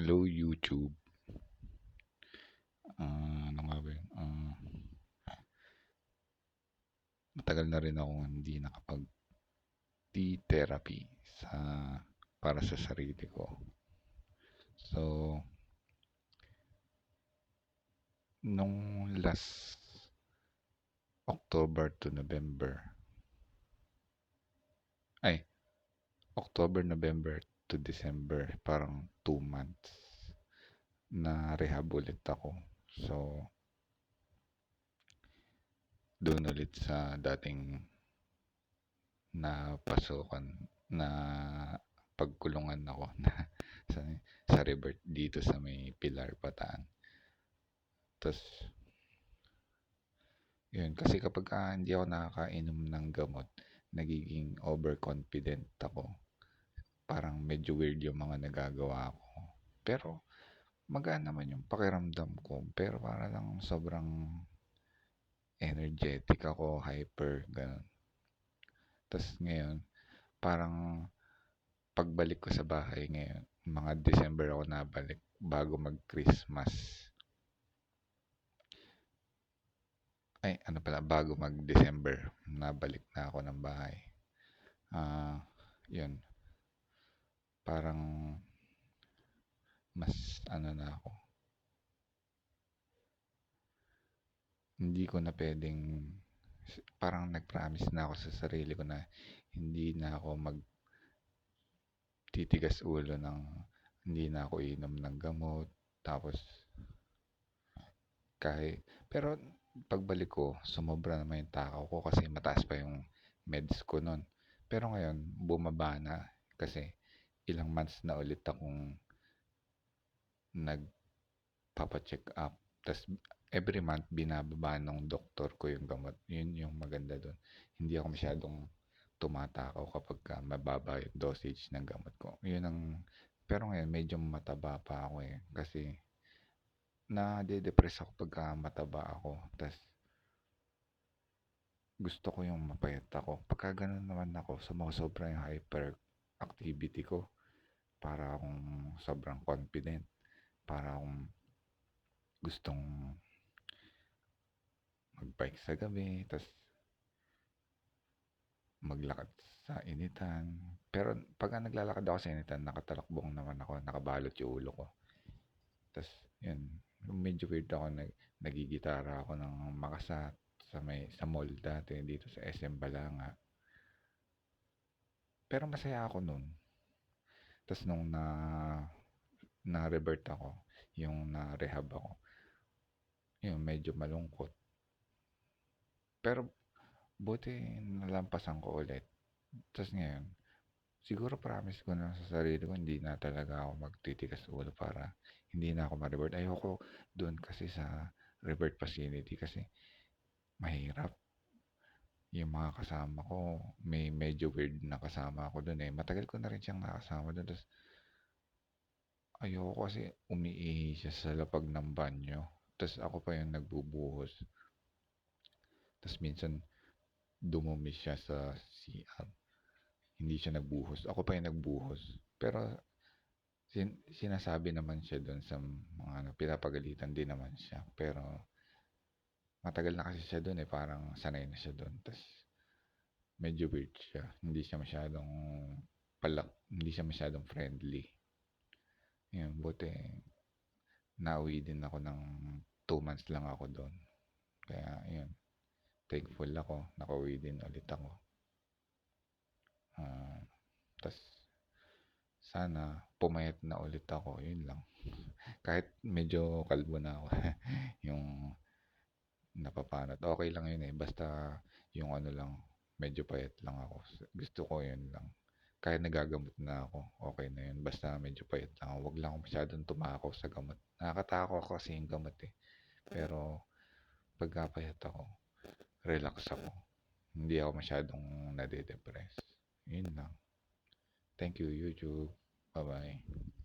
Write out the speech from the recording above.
Hello YouTube. Ah, ano nga ba yun? Ah, matagal na rin akong hindi nakapag tea therapy sa para sa sarili ko. So, nung last October to November, ay, October, November to December, parang 2 months na rehab ulit ako. So, doon ulit sa dating na pasukan na pagkulungan ako na sa, sa river dito sa may Pilar Bataan. Tapos, yun, kasi kapag ah, hindi ako nakakainom ng gamot, nagiging overconfident ako. Parang medyo weird yung mga nagagawa ko. Pero, magaan naman yung pakiramdam ko. Pero para lang sobrang energetic ako, hyper, ganun. Tapos ngayon, parang pagbalik ko sa bahay ngayon, mga December ako nabalik bago mag-Christmas. Ay, ano pala, bago mag-December, nabalik na ako ng bahay. Ah, yun. Parang mas ano na ako. Hindi ko na pwedeng parang nag-promise na ako sa sarili ko na hindi na ako mag titigas ulo ng hindi na ako inom ng gamot tapos kahit pero pagbalik ko sumobra naman yung takaw ko kasi mataas pa yung meds ko nun pero ngayon bumaba na kasi ilang months na ulit akong nagpapacheck up tas every month binababa ng doktor ko yung gamot. Yun yung maganda doon. Hindi ako masyadong tumatakaw kapag ka mababa yung dosage ng gamot ko. Yun ang pero ngayon medyo mataba pa ako eh kasi na de-depress ako pagka mataba ako. Tas gusto ko yung mapayat ako. Pagka ganun naman ako, sumasobra yung hyper activity ko. Para akong sobrang confident. Para akong gustong mag-bike sa gabi, tapos maglakad sa initan. Pero pag naglalakad ako sa initan, nakatalakbong naman ako, nakabalot yung ulo ko. Tapos, yun, medyo weird ako, nag, nagigitara ako ng makasat sa may sa mall dati dito sa SM Balanga. Pero masaya ako noon. Tapos nung na na revert ako, yung na rehab ako. Yun, medyo malungkot. Pero buti nalampasan ko ulit. Tapos ngayon, siguro promise ko na sa sarili ko, hindi na talaga ako magtitigas ulo para hindi na ako ma-revert. Ayoko doon kasi sa revert facility kasi mahirap. Yung mga kasama ko, may medyo weird na kasama ako doon eh. Matagal ko na rin siyang nakasama doon. Tapos, ayoko kasi umiihi siya sa lapag ng banyo. Tapos ako pa yung nagbubuhos. Tapos minsan, dumumi siya sa CR. Hindi siya nagbuhos. Ako pa yung nagbuhos. Pero, sin- sinasabi naman siya doon sa mga ano, pinapagalitan din naman siya. Pero, matagal na kasi siya doon eh. Parang sanay na siya doon. Tapos, medyo weird siya. Hindi siya masyadong palak, hindi siya masyadong friendly. Yun, buti, nauwi din ako ng 2 months lang ako doon. Kaya, yun thankful ako. Nakauwi din ulit ako. Uh, tas sana pumayat na ulit ako. Yun lang. Kahit medyo kalbo na ako. yung napapanat. Okay lang yun eh. Basta yung ano lang, medyo payat lang ako. Gusto ko yun lang. Kahit nagagamot na ako, okay na yun. Basta medyo payat lang ako. Huwag lang ako masyadong tumakaw sa gamot. Nakakatako ako kasi yung gamot eh. Pero, pagkapayat ako, relax ako. Hindi ako masyadong nade-depress. Yun lang. Thank you, YouTube. Bye-bye.